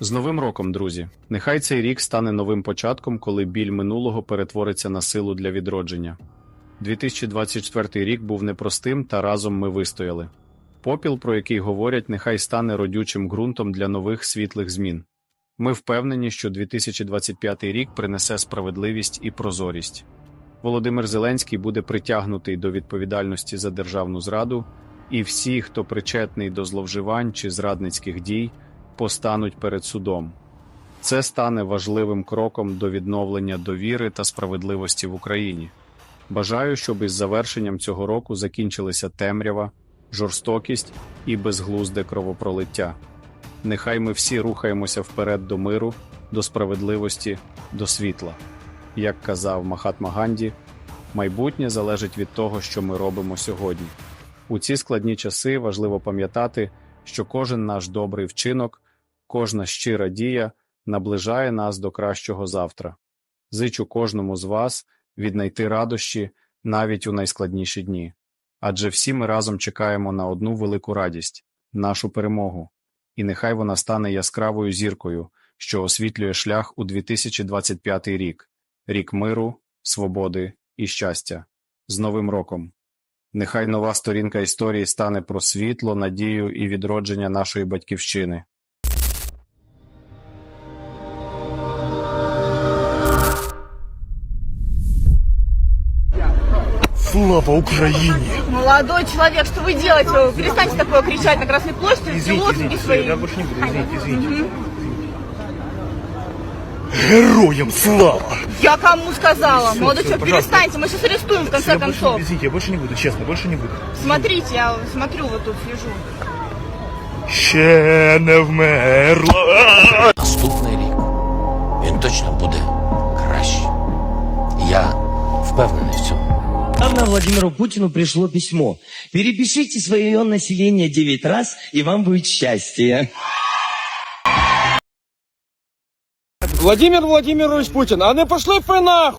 З Новим роком, друзі! Нехай цей рік стане новим початком, коли біль минулого перетвориться на силу для відродження. 2024 рік був непростим, та разом ми вистояли. Попіл, про який говорять, нехай стане родючим ґрунтом для нових світлих змін. Ми впевнені, що 2025 рік принесе справедливість і прозорість. Володимир Зеленський буде притягнутий до відповідальності за державну зраду, і всі, хто причетний до зловживань чи зрадницьких дій, постануть перед судом. Це стане важливим кроком до відновлення довіри та справедливості в Україні. Бажаю, щоб із завершенням цього року закінчилися темрява, жорстокість і безглузде кровопролиття. Нехай ми всі рухаємося вперед до миру, до справедливості, до світла. Як казав Махатма Ганді, майбутнє залежить від того, що ми робимо сьогодні. У ці складні часи важливо пам'ятати, що кожен наш добрий вчинок, кожна щира дія наближає нас до кращого завтра. Зичу кожному з вас віднайти радощі навіть у найскладніші дні. Адже всі ми разом чекаємо на одну велику радість нашу перемогу, і нехай вона стане яскравою зіркою, що освітлює шлях у 2025 рік рік миру, свободи і щастя. З Новим роком! Нехай нова сторінка історії стане про світло, надію і відродження нашої батьківщини. Слава Україні! Молодой человек, что вы делаете? Вы Перестаньте такое кричать на Красной площади, все Извините, лозунги извините, свои. я больше не буду, извините, извините. Героям слава! Я кому сказала? Всё, Молодой всё, человек, пожалуйста. перестаньте, мы сейчас арестуем в конце Я больше, концов. извините, я больше не буду, честно, больше не буду. Смотрите, я смотрю, вот тут слежу. Ще не вмерла. Наступний рік він точно буде краще. Я впевнений в цьому. Недавно Владимиру Путину пришло письмо. Перепишите свое население 9 раз, и вам будет счастье. Владимир Владимирович Путін, а не пошли ви нахуй!